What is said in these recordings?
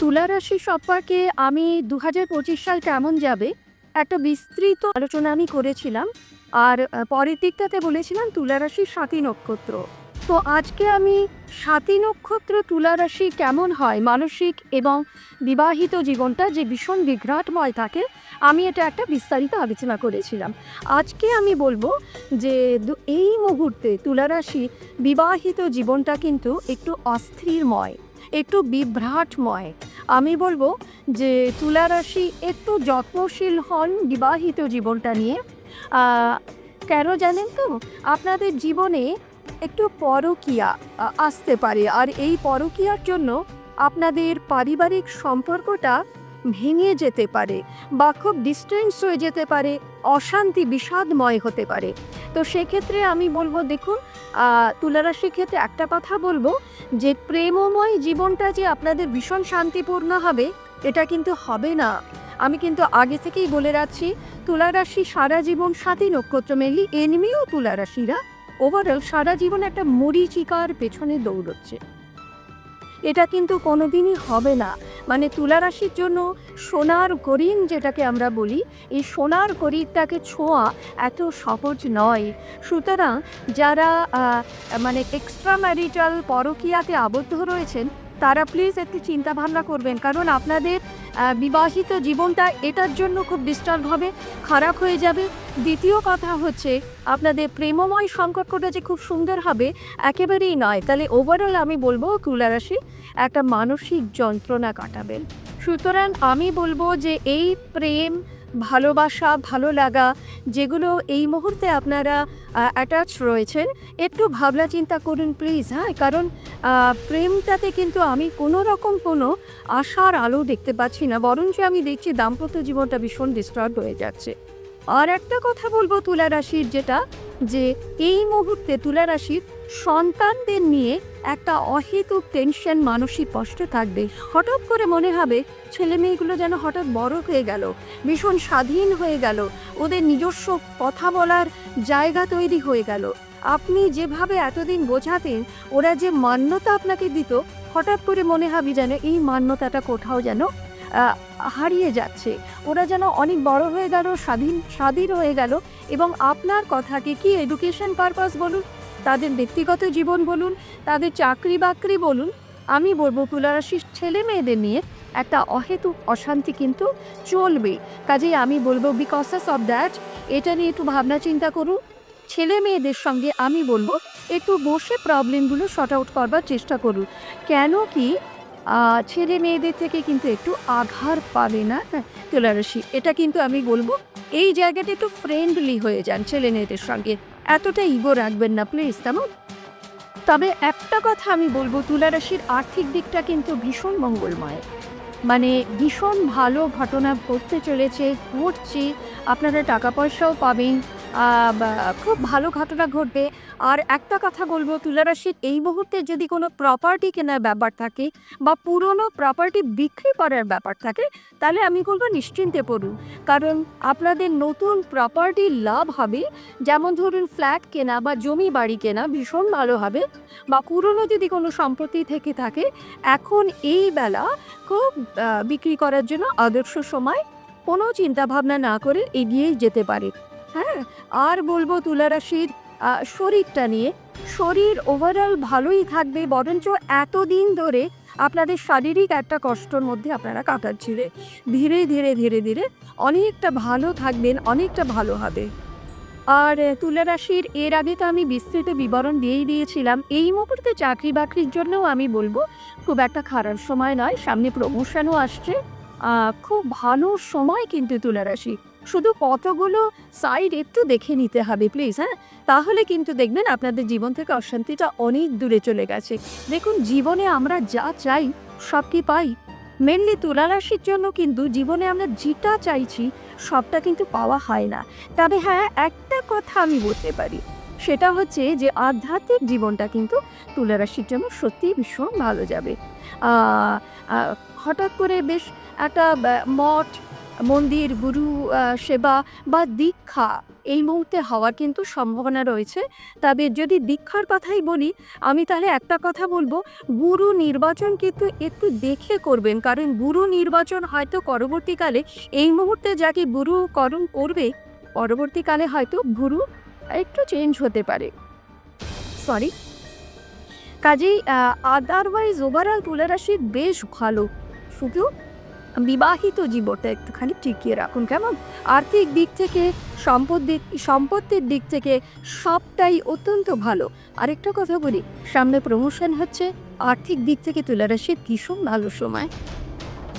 তুলা রাশি সম্পর্কে আমি দু হাজার পঁচিশ সাল কেমন যাবে? একটা বিস্তৃত আলোচনা আমি করেছিলাম, আর পরের দিকটাতে বলেছিলাম তুলা রাশির সাতী নক্ষত্র। তো আজকে আমি সাতী নক্ষত্র তুলা রাশি কেমন হয়, মানসিক এবং বিবাহিত জীবনটা যে ভীষণ বিভ্রাটময় থাকে, আমি এটা একটা বিস্তারিত আলোচনা করেছিলাম। আজকে আমি বলব যে এই মুহূর্তে তুলা রাশি বিবাহিত জীবনটা কিন্তু একটু অস্থিরময়। একটু বিভ্রাটময়। আমি বলব যে তুলা রাশি একটু যত্নশীল হন বিবাহিত জীবনটা নিয়ে। কেন জানেন তো? আপনাদের জীবনে একটু পরকিয়া আসতে পারে। আর এই পরকিয়ার জন্য আপনাদের পারিবারিক সম্পর্কটা ভেঙে যেতে পারে বা খুব ডিস্টেন্স হয়ে যেতে পারে, অশান্তি বিষাদময় হতে পারে। তো সেক্ষেত্রে আমি বলব, দেখুন তুলারাশির ক্ষেত্রে একটা কথা বলব, যে প্রেমময় জীবনটা যে আপনাদের ভীষণ শান্তিপূর্ণ হবে, এটা কিন্তু হবে না। আমি কিন্তু আগে থেকেই বলে রাখছি, তুলারাশি সারা জীবন সাথী নক্ষত্র মেনলি এনিমিও তুলারাশিরা ওভারঅল সারা জীবন একটা মরিচিকার পেছনে দৌড়চ্ছে। এটা কিন্তু কোনো দিনই হবে না। মানে তুলারাশির জন্য সোনার গরিন যেটাকে আমরা বলি, এই সোনার গরিবটাকে ছোঁয়া এত সহজ নয়। সুতরাং যারা মানে এক্সট্রা ম্যারিটাল পরকীয়াতে আবদ্ধ রয়েছেন তারা প্লিজ একটু চিন্তা ভাবনা করবেন। কারণ আপনাদের বিবাহিত জীবনটা এটার জন্য খুব ডিস্টার্ব হবে, খারাপ হয়ে যাবে। দ্বিতীয় কথা হচ্ছে, আপনাদের প্রেমময় সম্পর্কটা যে খুব সুন্দর হবে, একেবারেই নয়। তাহলে ওভারঅল আমি বলব তুলারাশি একটা মানসিক যন্ত্রণা কাটাবেন। সুতরাং আমি বলব যে এই প্রেম ভালোবাসা, ভালো লাগা, যেগুলো এই মুহূর্তে আপনারা অ্যাটাচ রয়েছেন, একটু ভাবনা চিন্তা করুন প্লিজ হ্যাঁ? কারণ প্রেমটাতে কিন্তু আমি কোনো রকম কোনো আশার আলো দেখতে পাচ্ছি না, বরঞ্চ আমি দেখছি দাম্পত্য জীবনটা ভীষণ ডিস্টার্ব হয়ে যাচ্ছে। আর একটা কথা বলব তুলা রাশির যেটা, যে এই মুহূর্তে তুলা রাশির সন্তানদের নিয়ে একটা অহেতুক টেনশন মানসিক কষ্ট থাকবে। হঠাৎ করে মনে হবে ছেলে মেয়েগুলো যেন হঠাৎ বড় হয়ে গেল, ভীষণ স্বাধীন হয়ে গেল, ওদের নিজস্ব কথা বলার জায়গা তৈরি হয়ে গেল। আপনি যেভাবে এতদিন বোঝাতেন, ওরা যে মান্যতা আপনাকে দিত, হঠাৎ করে মনে হবে যেন এই মান্যতাটা কোথাও যেন হারিয়ে যাচ্ছে। ওরা যেন অনেক বড় হয়ে গেল, স্বাধীন স্বাধীন হয়ে গেল এবং আপনার কথাকে কি এডুকেশন পারপাস বলুন? তাদের ব্যক্তিগত জীবন বলুন তাদের চাকরি বাকরি বলুন আমি বলব তুলারাশির ছেলে মেয়েদের নিয়ে একটা অহেতুক অশান্তি কিন্তু চলবে। কাজেই আমি বলব বিকসেস অফ দ্যাট এটা নিয়ে একটু ভাবনা চিন্তা করুন। ছেলে মেয়েদের সঙ্গে আমি বলব একটু বসে প্রবলেমগুলো শর্ট আউট করবার চেষ্টা করুন। কেন কি ছেলে মেয়েদের থেকে কিন্তু একটু আঘার পাবে না হ্যাঁ, তুলারাশি? এটা কিন্তু আমি বলব এই জায়গাটা একটু ফ্রেন্ডলি হয়ে যান ছেলে মেয়েদের সঙ্গে। এতটা ইগো রাখবেন না প্লিজ তেমন তবে একটা কথা আমি বলব, তুলারাশির আর্থিক দিকটা কিন্তু ভীষণ মঙ্গলময়। মানে ভীষণ ভালো ঘটনা ঘটতে চলেছে, ঘটছে, আপনারা টাকা পয়সাও পাবেন খুব ভালো ঘটনা ঘটবে। আর একটা কথা বলব, তুলারাশির এই মুহূর্তে যদি কোনো প্রপার্টি কেনার ব্যাপার থাকে বা পুরনো প্রপার্টি বিক্রি করার ব্যাপার থাকে, তাহলে আমি বলব নিশ্চিন্তে পড়ুন। কারণ আপনাদের নতুন প্রপার্টি লাভ হবে। যেমন ধরুন ফ্ল্যাট কেনা বা জমি বাড়ি কেনা ভীষণ ভালো হবে। বা পুরনো যদি কোনো সম্পত্তি থেকে থাকে, এখন এই বেলা খুব বিক্রি করার জন্য আদর্শ সময় কোনো চিন্তা ভাবনা না করে এগিয়ে যেতে পারে। আর বলব তুলারাশির শরীরটা নিয়ে। শরীর ওভারঅল ভালোই থাকবে বরঞ্চ এতদিন ধরে আপনাদের শারীরিক একটা কষ্টর মধ্যে আপনারা কাটাচ্ছিলেন। ধীরে ধীরে ধীরে ধীরে অনেকটা ভালো থাকবেন অনেকটা ভালো হবে। আর আহ, তুলা রাশির এর আগে তো আমি বিস্তৃত বিবরণ দিয়েই দিয়েছিলাম। এই মুহূর্তে চাকরি বাকরির জন্যও আমি বলব খুব একটা খারাপ সময় নয় সামনে প্রমোশনও আসছে। খুব ভালো সময় কিন্তু তুলা রাশি শুধু কতগুলো সাইড একটু দেখে নিতে হবে প্লিজ হ্যাঁ? তাহলে কিন্তু দেখবেন আপনাদের জীবন থেকে অশান্তিটা অনেক দূরে চলে গেছে। দেখুন, জীবনে আমরা যা চাই, সব কি পাই? মেনলি তুলা রাশির জন্য কিন্তু জীবনে আমরা যেটা চাইছি, সবটা কিন্তু পাওয়া হয় না। তবে হ্যাঁ একটা কথা আমি বলতে পারি, সেটা হচ্ছে যে আধ্যাত্মিক জীবনটা কিন্তু তুলা রাশির জন্য সত্যিই ভীষণ ভালো যাবে। হঠাৎ করে বেশ একটা মঠ মন্দির, গুরু সেবা বা দীক্ষা, এই মুহূর্তে হওয়ার কিন্তু সম্ভাবনা রয়েছে। তবে যদি দীক্ষার কথাই বলি, আমি তাহলে একটা কথা বলব, গুরু নির্বাচন কিন্তু একটু দেখে করবেন। কারণ গুরু নির্বাচন হয়তো পরবর্তীকালে, এই মুহূর্তে যাকে গুরু করণ করবে, পরবর্তীকালে হয়তো গুরু একটু চেঞ্জ হতে পারে। সরি কাজেই আদারওয়াইজ ওভারঅল তুলারাশি বেশ ভালো। শুধু বিবাহিত জীবনটা একটুখানি টিকিয়ে রাখুন, কেমন? আর্থিক দিক থেকে সম্পদ দিক সম্পত্তির দিক থেকে সবটাই অত্যন্ত ভালো। আরেকটা কথা বলি, সামনে প্রমোশন হচ্ছে, আর্থিক দিক থেকে তুলারাশির ভীষণ ভালো সময়।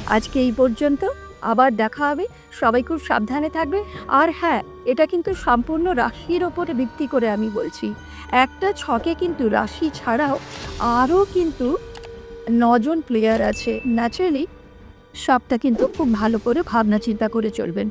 আজকে এই পর্যন্ত, আবার দেখা হবে, সবাই খুব সাবধানে থাকবে। আর হ্যাঁ এটা কিন্তু সম্পূর্ণ রাশির ওপরে ভিত্তি করে আমি বলছি। একটা ছকে কিন্তু রাশি ছাড়াও আরও কিন্তু নজন প্লেয়ার আছে। ন্যাচারালি সবটা কিন্তু খুব ভালো করে ভাবনা চিন্তা করে চলবেন।